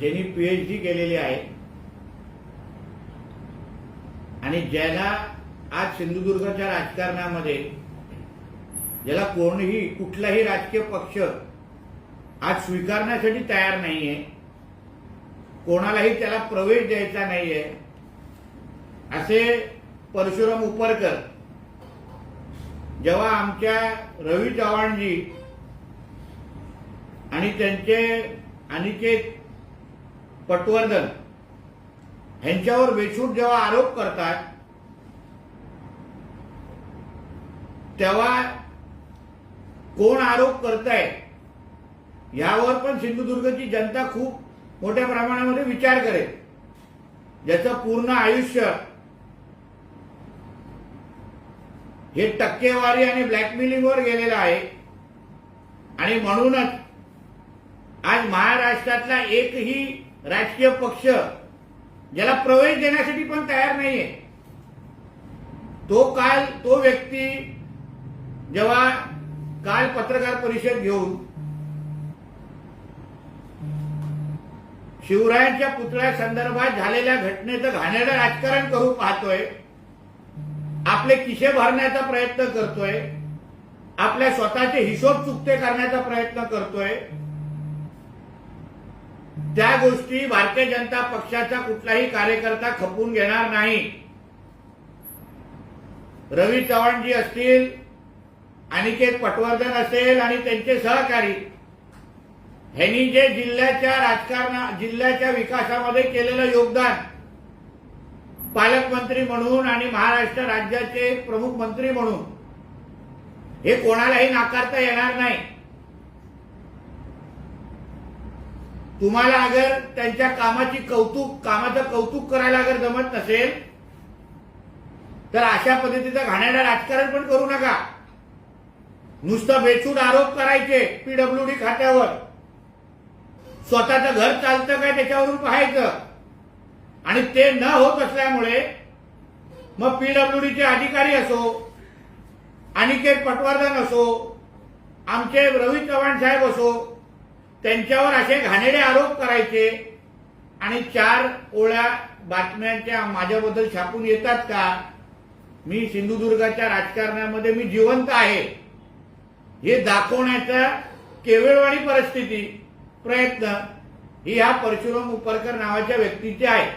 ज्यांनी pH D केलेली आहे आणि ज्याला आज सिंधुदुर्गच्या राजकारणामध्ये ज्याला कोणीही कुठलाही राजकीय पक्ष आज स्वीकारण्यासाठी तयार नाहीये कोणालाही त्याला प्रवेश द्यायचा नाहीये असे परशुराम उपरकर जेव्हा आमच्या रवी चव्हाणजी आणि त्यांचे अनिकेत पटवर्धन ह्यांच्यावर बेछूट जेव्हा आरोप करतात तेव्हा कोण आरोप करताय यावर पण सिंधुदुर्गची जनता खूप मोठ्या प्रमाणामध्ये विचार करेल. ज्याचं पूर्ण आयुष्य हे टक्केवारी आणि ब्लॅकमेलिंगवर गेलेलं आहे. आणि म्हणूनच आज महाराष्ट्रातला एकही राजकीय पक्ष ज्याला प्रवेश देण्यासाठी पण तयार नाहीये. तो काल तो व्यक्ती जेव्हा काल पत्रकार परिषद घेऊन शिवरायांच्या पुतळ्या संदर्भात झालेल्या घटनेचं घाणेरडं राजकारण करू पाहतोय आपले किशे भरण्याचा प्रयत्न करतोय आपल्या स्वतःचे हिशोब चुकते करण्याचा प्रयत्न करतोय त्या गोष्टी भारतीय जनता पक्षाचा कुठलाही कार्यकर्ता खपून घेणार नाही. रवी चव्हाणजी असतील अनिकेत पटवर्धन असेल आणि त्यांचे सहकारी ह्यांनी जे जिल्ह्याच्या राजकारणा जिल्ह्याच्या विकासामध्ये केलेलं योगदान पालकमंत्री म्हणून आणि महाराष्ट्र राज्याचे प्रमुख मंत्री म्हणून हे कोणालाही नाकारता येणार नाही. तुम्हाला अगर त्यांच्या कामाची कौतुक कामाचं कौतुक करायला अगर जमत नसेल तर अशा पद्धतीचं घाण्याला राजकारण पण करू नका. नुसतं बेचून आरोप करायचे पीडब्ल्यूडी खात्यावर. स्वतःचं घर चालतं काय त्याच्यावरून पाहायचं? आणि ते न होत असल्यामुळे मग पीडब्ल्यूडीचे अधिकारी असो अनिकेत पटवर्धन असो आमचे रवी चव्हाण साहेब असो त्यांच्यावर असे घाणेरडे आरोप करायचे आणि चार ओळ्या बातम्यांच्या माझ्याबद्दल छापून येतात का? मी सिंधुदुर्गाच्या राजकारणामध्ये मी जिवंत आहे. हे दाखवण्याचा केवळवाणी परिस्थिती प्रयत्न ही ह्या परशुराम उपरकर नावाच्या व्यक्तीची आहे.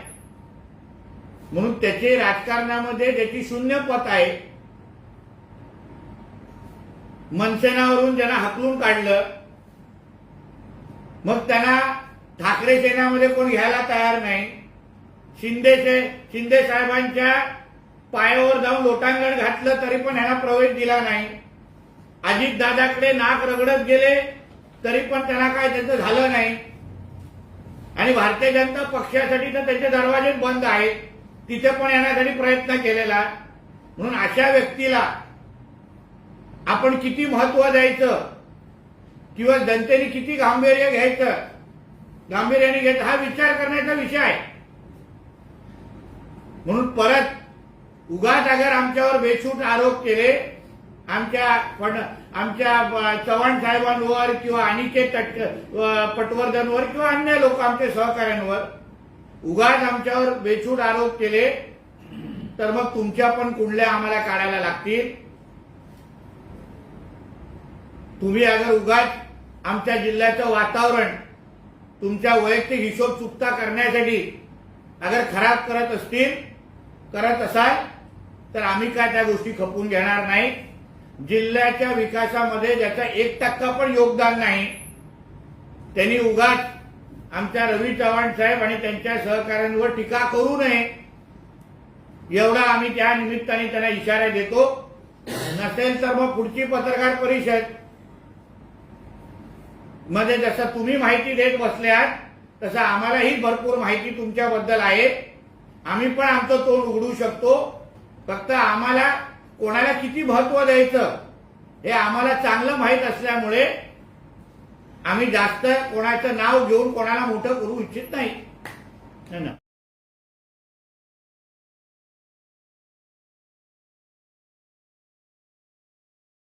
म्हणून त्याचे राजकारणामध्ये त्याची शून्य पत आहे. मनसेनावरून ज्यांना हकलून काढलं मग त्यांना ठाकरे सेनामध्ये कोण घ्यायला तयार नाही. शिंदेचे शिंदे साहेबांच्या पायावर जाऊन लोटांगण घातलं तरी पण ह्यांना प्रवेश दिला नाही. अजित दादाकडे नाक रगडत गेले तरी पण त्यांना काय त्यांचं झालं नाही. आणि भारतीय जनता पक्षासाठी तर त्याचे दरवाजे बंद आहेत. तिथे पण येण्यासाठी प्रयत्न केलेला. म्हणून अशा व्यक्तीला आपण किती महत्त्व द्यायचं? किंवा जनतेने किती गांभीर्य घ्यायचं? गांभीर्याने घ्यायचं हा विचार करण्याचा विषय आहे. म्हणून परत उगाच अगर आमच्यावर बेछूट आरोप केले आमच्या पण आमच्या चव्हाण साहेबांवर किंवा अनिकेत पटवर्धनवर किंवा अन्य लोक आमच्या सहकाऱ्यांवर उगाच आमच्यावर बेछूट आरोप केले तर मग तुमच्या पण कुंडल्या आम्हाला काढायला लागतील. तुम्ही अगर उगाच आमच्या जिल्ह्याचं वातावरण तुमच्या वैयक्तिक हिशोब चुकता करण्यासाठी अगर खराब करत असतील करत असाल तर आम्ही काय त्या गोष्टी खपून घेणार नाही. जिल्ह्याच्या विकासामध्ये ज्याचा एक टक्का पण योगदान नाही त्यांनी उगाच आमच्या रवी चव्हाण साहेब आणि त्यांच्या सहकाऱ्यांवर टीका करू नये. एवढा आम्ही त्या निमित्ताने त्यांना इशारा देतो. नसेल तर मग पुढची पत्रकार परिषद मध्ये जसं तुम्ही माहिती देत बसल्यात तसं आम्हालाही भरपूर माहिती तुमच्याबद्दल आहे. आम्ही पण आमचं तोंड उघडू शकतो. फक्त आम्हाला कोणाला किती महत्त्व द्यायचं हे आम्हाला चांगलं माहीत असल्यामुळे आम्ही जास्त कोणाचं नाव घेऊन कोणाला मोठं करू इच्छित नाही. है ना